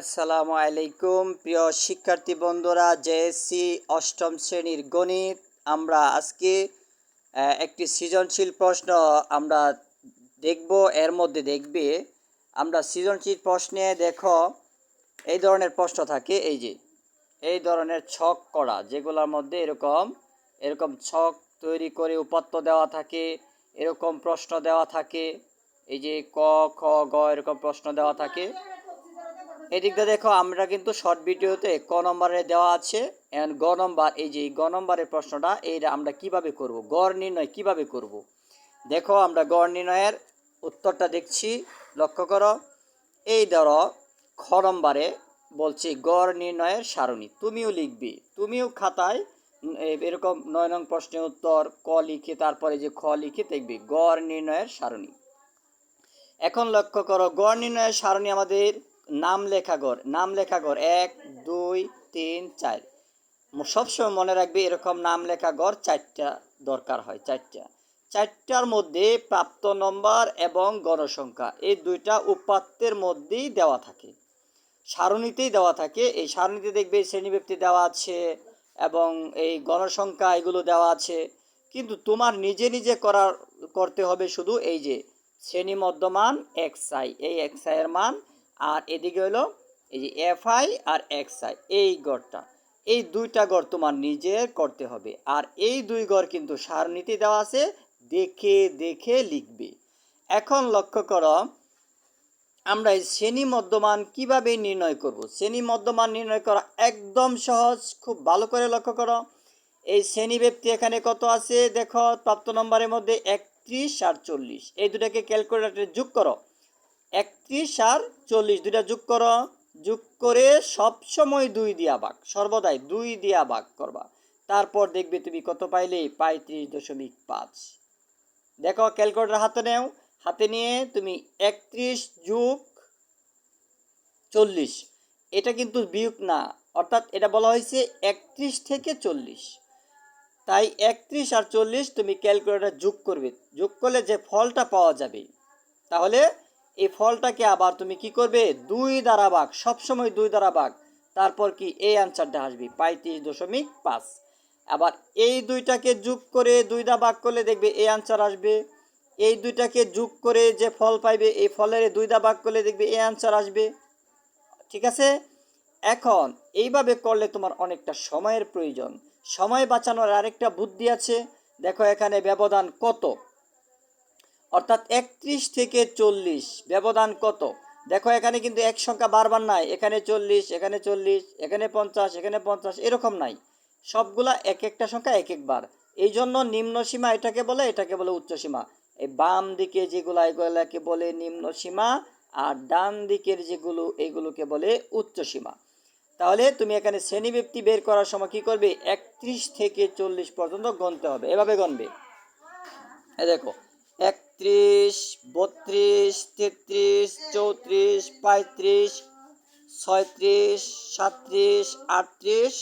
আসসালামু আলাইকুম। প্রিয় শিক্ষার্থী বন্ধুরা, জেএসসি অষ্টম শ্রেণির গণিত, আমরা আজকে একটি সৃজনশীল প্রশ্ন আমরা দেখব, এর মধ্যে দেখবে। আমরা সৃজনশীল প্রশ্নে দেখো, এই ধরনের প্রশ্ন থাকে, এই যে, এই ধরনের ছক করা, যেগুলোর মধ্যে এরকম এরকম ছক তৈরি করে উপাত্ত দেওয়া থাকে, এরকম প্রশ্ন দেওয়া থাকে, এই যে ক, খ, গ, এরকম প্রশ্ন দেওয়া থাকে। এদিক দিয়ে দেখো, আমরা কিন্তু শর্ট ভিডিওতে ক নম্বরে দেওয়া আছে এন্ড গ নম্বর, এই যে গ নম্বরের প্রশ্নটা, এইটা আমরা কীভাবে করব? গড় নির্ণয় কীভাবে করব? দেখো, আমরা গড় নির্ণয়ের উত্তরটা দেখছি, লক্ষ্য করো। এই ধরো, খ নম্বরে বলছি গড় নির্ণয়ের সারণী। তুমিও লিখবে, তুমিও খাতায় এরকম নয় নং প্রশ্নের উত্তর, ক লিখে, তারপরে যে খ লিখে দেখবে, গড় নির্ণয়ের সারণী। এখন লক্ষ্য করো, গড় নির্ণয়ের সারণী আমাদের নাম লেখা গড় নাম লেখা গড় এক, দুই, তিন, চার। সবসময় মনে রাখবে এরকম নাম লেখা গড় চারটা দরকার হয়, চারটা। চারটার মধ্যে প্রাপ্ত নম্বর এবং গণসংখ্যা, এই দুইটা উপাত্তের মধ্যেই দেওয়া থাকে। সারণীতেই দেওয়া থাকে, এই সারণীতে দেখবে শ্রেণীব্যক্তি দেওয়া আছে এবং এই গণসংখ্যা এগুলো দেওয়া আছে। কিন্তু তোমার নিজে নিজে করার, করতে হবে শুধু এই যে শ্রেণি মধ্যমান, এক্স আই, এই এক্সের মান আর এদিকে হলো এই যে F I R X I এই গড়টা। এই দুইটা গড় তোমার নিজের করতে হবে। আর এই দুই গড় কিন্তু সারণীতে দেওয়া আছে, দেখে দেখে লিখবে। এখন লক্ষ্য করো, আমরা এই শ্রেণি মধ্যমান কীভাবে নির্ণয় করব? শ্রেণি মধ্যমান নির্ণয় করা একদম সহজ, খুব ভালো করে লক্ষ্য করো। এই শ্রেণি ব্যক্তি এখানে কত আছে? দেখো, প্রাপ্ত নম্বরের মধ্যে একত্রিশ আর চল্লিশ। এই দুটাকে ক্যালকুলেটরে যোগ করো। একত্রিশ আর চল্লিশ, দুইটা যোগ করো। যোগ করে সবসময় দুই দিয়া ভাগ, সর্বদাই দুই দিয়া ভাগ করবা। তারপর দেখবে তুমি কত পাইলে? পঁয়ত্রিশ দশমিক পাঁচ। দেখো ক্যালকুলেটার হাতে নেও। হাতে নিয়ে তুমি একত্রিশ যোগ চল্লিশ। এটা কিন্তু বিয়োগ না, অর্থাৎ এটা বলা হয়েছে একত্রিশ থেকে চল্লিশ। তাই একত্রিশ আর চল্লিশ তুমি ক্যালকুলেটার যোগ করবে। যোগ করলে যে ফলটা পাওয়া যাবে, তাহলে এই ফলটাকে আবার তুমি কি করবে? দুই দ্বারা ভাগ, সবসময় দুই দ্বারা ভাগ। তারপর কি? এই আনসারটা আসবে, পঁয়ত্রিশ দশমিক পাঁচ। আবার এই দুইটাকে যোগ করে দুই দ্বারা ভাগ করলে দেখবে এই আনসার আসবে। এই দুইটাকে যোগ করে যে ফল পাইবে, এই ফলের দুই দ্বারা ভাগ করলে দেখবে এই আনসার আসবে। ঠিক আছে? এখন এইভাবে করলে তোমার অনেকটা সময়ের প্রয়োজন। সময় বাঁচানোর আরেকটা বুদ্ধি আছে। দেখো এখানে ব্যবধান কত? অর্থাৎ একত্রিশ থেকে চল্লিশ। ব্যবধান কত? দেখো, এখানে কিন্তু এক সংখ্যা বারবার নাই। এখানে চল্লিশ এখানে চল্লিশ, এখানে পঞ্চাশ এখানে পঞ্চাশ, এরকম নাই। সবগুলা এক একটা সংখ্যা এক একবার। এই জন্য নিম্ন সীমা এটাকে বলে এটাকে বলে উচ্চ সীমা। এই বাম দিকে যেগুলো, এগুলাকে বলে নিম্ন সীমা, আর ডান দিকের যেগুলো, এগুলোকে বলে উচ্চ সীমা। তাহলে তুমি এখানে শ্রেণীব্যক্তি বের করার সময় কি করবে? একত্রিশ থেকে চল্লিশ পর্যন্ত গণতে হবে। এভাবে গণবে। দেখো দেখো একত্রিশ বত্রিশ, তেত্রিশ, চৌত্রিশ, পঁয়ত্রিশ, ছয়ত্রিশ, সাতত্রিশ, আটত্রিশ,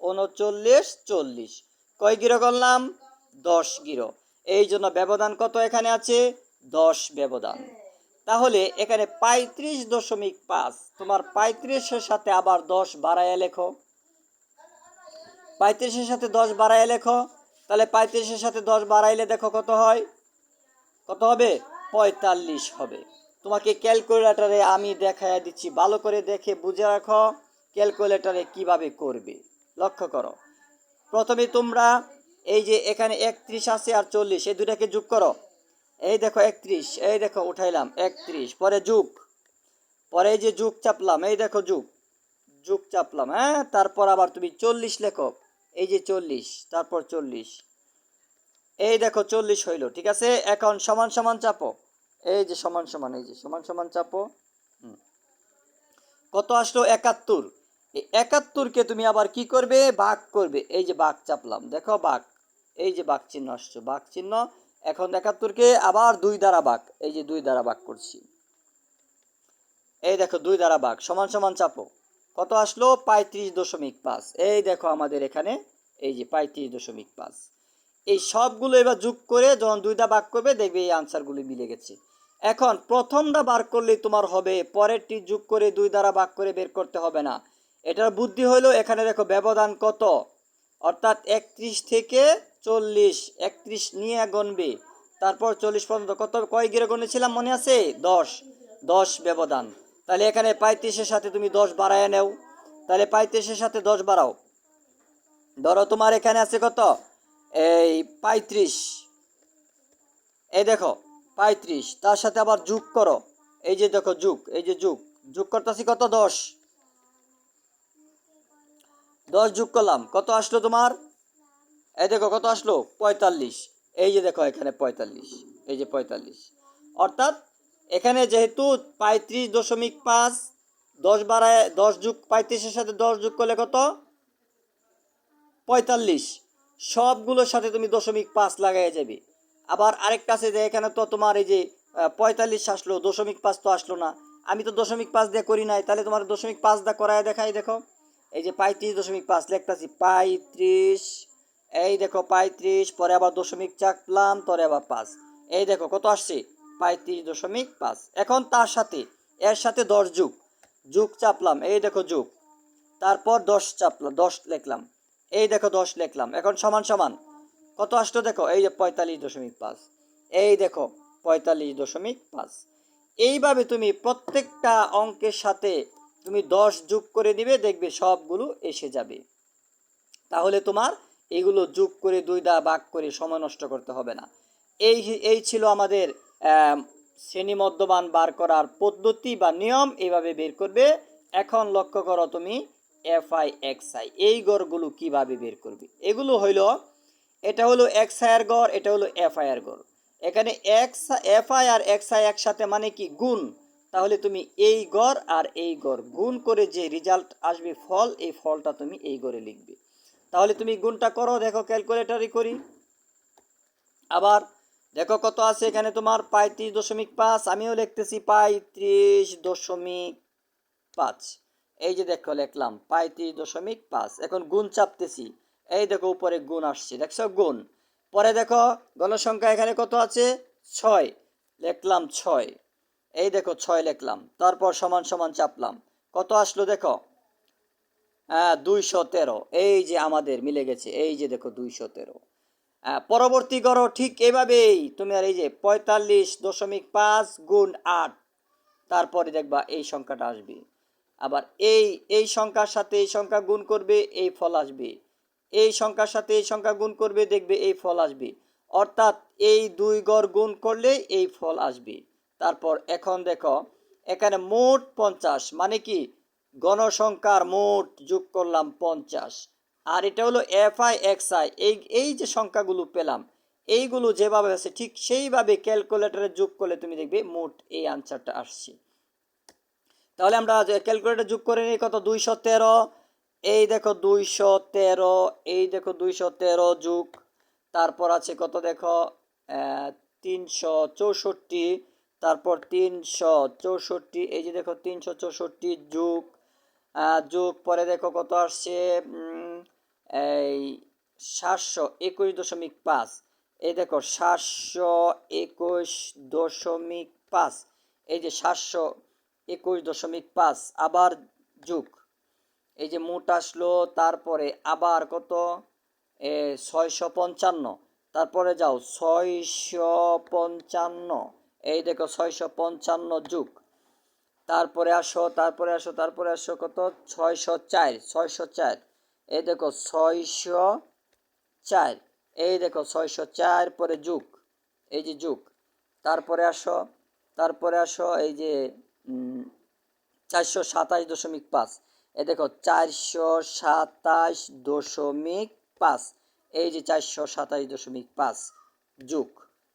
উনচল্লিশ, চল্লিশ। কয় গিরো করলাম? দশ গিরো। এই জন্য ব্যবধান কত এখানে আছে? দশ ব্যবধান। তাহলে এখানে পঁয়ত্রিশ দশমিক পাঁচ, তোমার পঁয়ত্রিশের সাথে আবার দশ বাড়াইয়া লেখো। পঁয়ত্রিশের সাথে দশ বাড়াইয়া লেখো। তাহলে পঁয়ত্রিশের সাথে দশ বাড়াইলে দেখো কত হয়? কত হবে? পঁয়তাল্লিশ হবে। তোমাকে ক্যালকুলেটরে আমি দেখাইয়া দিচ্ছি। ভালো করে দেখে বুঝে রাখো ক্যালকুলেটরে কীভাবে করবে। লক্ষ্য করো। প্রথমে তোমরা এই যে এখানে একত্রিশ আছে আর চল্লিশ, এই দুটাকে যোগ করো। এই দেখো একত্রিশ, এই দেখো উঠাইলাম একত্রিশ, পরে যুগ। পরে এই যে যুগ চাপলাম, এই দেখো যুগ। যুগ চাপলাম হ্যাঁ? তারপর আবার তুমি চল্লিশ লেখো। এই যে চল্লিশ, তারপর চল্লিশ। এই দেখো চল্লিশ হইল, ঠিক আছে? এখন সমান সমান চাপো। এই যে সমান সমান, এই যে সমান সমান চাপো। কত আসলো? একাত্তর। এই একাত্তরকে তুমি আবার কি করবে? বাঘ করবে। এই যে বাঘ চাপলাম, দেখো বাঘ এই যে বাঘ চিহ্ন আসছো বাঘ চিহ্ন। এখন একাত্তরকে আবার দুই দ্বারা বাঘ এই যে দুই দ্বারা বাঘ করছি। এই দেখো দুই দ্বারা বাঘ সমান সমান চাপো। কত আসলো? পঁয়ত্রিশ দশমিক পাঁচ। এই দেখো আমাদের এখানে, এই যে পঁয়ত্রিশ দশমিক পাঁচ। এই সবগুলো এবার যোগ করে যখন দুইটা ভাগ করবে, দেখবে এই আনসারগুলি মিলে গেছে। এখন প্রথমটা বার করলেই তোমার হবে, পরেরটি যোগ করে দুই দ্বারা ভাগ করে বের করতে হবে না। এটার বুদ্ধি হলো এখানে দেখো ব্যবধান কত? অর্থাৎ একত্রিশ থেকে চল্লিশ, একত্রিশ নিয়ে গণবে তারপর চল্লিশ পর্যন্ত কত কয় গিরে গণেছিলাম মনে আছে? দশ। দশ ব্যবধান। তাহলে এখানে পঁয়ত্রিশের সাথে তুমি দশ বাড়ায় নেও। তাহলে পঁয়ত্রিশের সাথে দশ বাড়াও। ধরো তোমার এখানে আছে কত? এই পঁয়ত্রিশ। এই দেখো, পঁয়ত্রিশ। তার সাথে আবার যোগ করো। এই যে দেখো, যুগ, এই যে যুগ। যোগ করতেছি কত? দশ। দশ যোগ করলাম। কত আসলো তোমার? এই দেখো, কত আসলো? পঁয়তাল্লিশ। এই যে দেখো, এখানে পঁয়তাল্লিশ। এই যে পঁয়তাল্লিশ। অর্থাৎ এখানে যেহেতু পঁয়ত্রিশ দশমিক পাঁচ, দশ বাড়ায় দশ যুগ পঁয়ত্রিশের সাথে দশ যোগ করলে কত? পঁয়তাল্লিশ। সবগুলোর সাথে তুমি দশমিক পাঁচ লাগাই যাবে আবার আরেকটা আছে যে, এখানে তো তোমার এই যে পঁয়তাল্লিশ আসলো, দশমিক পাঁচ তো আসলো না। আমি তো দশমিক পাঁচ দিয়ে করি নাই, তাহলে তোমার দশমিক পাঁচ দা করায় দেখাই, দেখো। এই যে পঁয়ত্রিশ দশমিক পাঁচ, লিখতেছি পঁয়ত্রিশ, এই দেখো পঁয়ত্রিশ, পরে আবার দশমিক চাকলাম পরে আবার পাঁচ। এই দেখো কত আসছে? পঁয়ত্রিশ দশমিক পাঁচ। এখন তার সাথে, এর সাথে দশ যুগ। যুগ চাপলাম, এই দেখো যুগ। তারপর দশ চাপলাম দশ লিখলাম। এই দেখো দশ লিখলাম এখন সমান সমান। কত আসলো দেখো? এই যে পঁয়তাল্লিশ দশমিক পাঁচ। এই দেখো পঁয়তাল্লিশ দশমিক পাঁচ। এইভাবে তুমি প্রত্যেকটা অঙ্কের সাথে তুমি দশ যোগ করে দিবে দেখবে সবগুলো এসে যাবে। তাহলে তোমার এগুলো যোগ করে দুই দা ভাগ করে সময় নষ্ট করতে হবে না। এই এই ছিল আমাদের আম, শ্রেণি মধ্যমান বার করার পদ্ধতি বা নিয়ম। এইভাবে বের করবে। এখন লক্ষ্য করো তুমি এফ আই এক্স আই এই গড়গুলো কীভাবে বের করবে? এগুলো হইল, এটা হলো এক্স আই এর গড়, এটা হলো এফ আই এর গড়। এখানে X F I R X I একসাথে মানে কি? গুণ। তাহলে তুমি এই গড় আর এই গড়, গুণ করে যে রেজাল্ট আসবে ফল, এই ফলটা তুমি এই গড়ে লিখবে। তাহলে তুমি গুণটা করো, দেখো ক্যালকুলেটারই করি। আবার দেখো কত আছে এখানে তোমার? পঁয়ত্রিশ দশমিক পাঁচ, আমিও লিখতেছি পঁয়ত্রিশ দশমিক পাঁচ। এই যে দেখো লিখলাম পঁয়ত্রিশ দশমিক পাঁচ। এখন গুণ চাপতেছি। এই দেখো উপরে গুণ আসছে। দেখছ? গুণ। পরে দেখো গণসংখ্যা এখানে কত আছে? ছয়। লিখলাম ছয়। এই দেখো ছয় লিখলাম। তারপর সমান সমান চাপলাম। কত আসলো দেখো? হ্যাঁ দুইশো তেরো। এই যে আমাদের মিলে গেছে। এই যে দেখো দুইশো তেরো। হ্যাঁ, পরবর্তী করো ঠিক এভাবেই। তুমি আর এই যে পঁয়তাল্লিশ দশমিক পাঁচ গুণ আট। তারপরে দেখবা এই সংখ্যাটা আসবে। আবার এই এই সংখ্যার সাথে এই সংখ্যা গুণ করবে, এই ফল আসবে। এই সংখ্যার সাথে এই সংখ্যা গুণ করবে, দেখবে এই ফল আসবে। অর্থাৎ এই দুই গড় গুণ করলে এই ফল আসবে। তারপর এখন দেখো, এখানে মোট পঞ্চাশ মানে কি? গণসংখ্যার মোট যোগ করলাম পঞ্চাশ। আর এটা হলো এফ আই এক্স আই এই এই যে সংখ্যাগুলো পেলাম, এইগুলো যেভাবে আছে, ঠিক সেইভাবে ক্যালকুলেটরে যোগ করলে তুমি দেখবে মোট এই আনসারটা আসছে। তাহলে আমরা ক্যালকুলেটর যোগ করে নিই, কত? দুইশো তেরো। এই দেখো, দুইশো তেরো, এই দেখো, দুইশো তেরো যুগ, তারপর আছে কত দেখো? তিনশো চৌষট্টি। তারপর তিনশো চৌষট্টি, এই যে দেখো, তিনশো চৌষট্টি যুগ যোগ, পরে দেখো কত আসছে? এই সাতশো একুশ দশমিক পাঁচ। এই দেখো, সাতশো একুশ দশমিক পাঁচ। এই যে সাতশো একুশ দশমিক পাঁচ, আবার যুগ। এই যে মোট আসলো, তারপরে আবার কত? ছয়শো পঞ্চান্ন। তারপরে যাও, ছয়শো পঞ্চান্ন। এই দেখো, ছয়শো পঞ্চান্ন যুগ। তারপরে আসো তারপরে আসো তারপরে আসো কত? ছয়শো চার ছয়শো চার। এই দেখো, ছয়শো চার। এই দেখো, ছয়শো চার পরে যুগ। এই যে যুগ। তারপরে আসো তারপরে আসো, এই যে চারশো সাতাশ দশমিক পাঁচ। এ দেখো, চারশো সাতাশ দশমিক পাঁচ। এই যে চারশো সাতাশ দশমিক পাঁচ যুগ।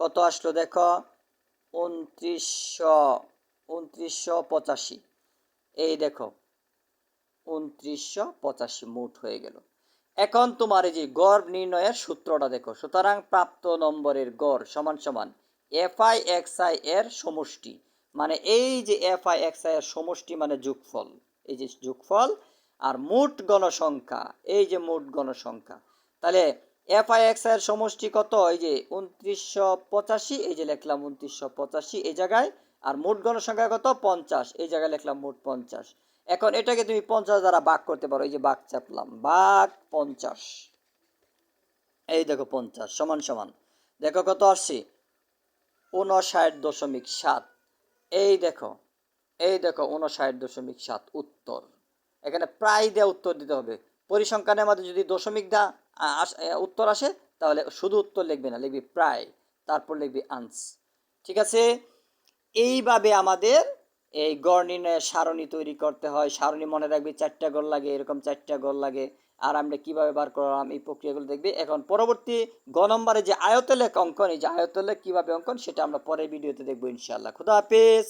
কত আসলো দেখো? উনত্রিশশো উনত্রিশশো পঁচাশি। এই দেখো, উনত্রিশশো পঁচাশি মোট হয়ে গেল। এখন তোমার এই যে গড় নির্ণয়ের সূত্রটা দেখো। সুতরাং প্রাপ্ত নম্বরের গড় সমান সমান এফ আই এক্স আই এর সমষ্টি। মানে এই যে এফ আই এক্স আই এর সমষ্টি মানে যোগফল, এই যে যোগফল আর মোট গণসংখ্যা, এই যে মোট গণসংখ্যা। তাহলে এফ আই এক্স আই এর সমষ্টি কত? এই যে উনত্রিশশো পঁচাশি, এই যে লিখলাম উনত্রিশশো পঁচাশি এই জায়গায়, আর মোট গণসংখ্যা কত? পঞ্চাশ, এই জায়গায় লিখলাম মোট পঞ্চাশ। এখন এটাকে তুমি পঞ্চাশ দ্বারা ভাগ করতে পারো, এই যে ভাগ চাপলাম, ভাগ পঞ্চাশ। এই দেখো পঞ্চাশ, সমান সমান। দেখো কত আসছে? উনষাট দশমিক সাত। এই দেখো এই দেখো উনষাট দশমিক সাত, উত্তর। এখানে প্রায় দেওয়া উত্তর দিতে হবে। পরিসংখ্যানের মধ্যে যদি দশমিক দা উত্তর আসে, তাহলে শুধু উত্তর লিখবে না, লিখবি প্রায়, তারপর লিখবি আনস। ঠিক আছে? এইভাবে আমাদের এই গড় নির্ণয়ের সারণী তৈরি করতে হয়। সারণী মনে রাখবি, চারটা গোল লাগে, এরকম চারটা গোল লাগে। আর আমরা কীভাবে বার করলাম এই প্রক্রিয়াগুলো দেখবি। এখন পরবর্তী গ নম্বরে যে আয়তলেখ অঙ্কন, এই যে আয়তলেখ কীভাবে অঙ্কন, সেটা আমরা পরের ভিডিওতে দেখব ইনশাআল্লাহ। খুদা হাফেজ।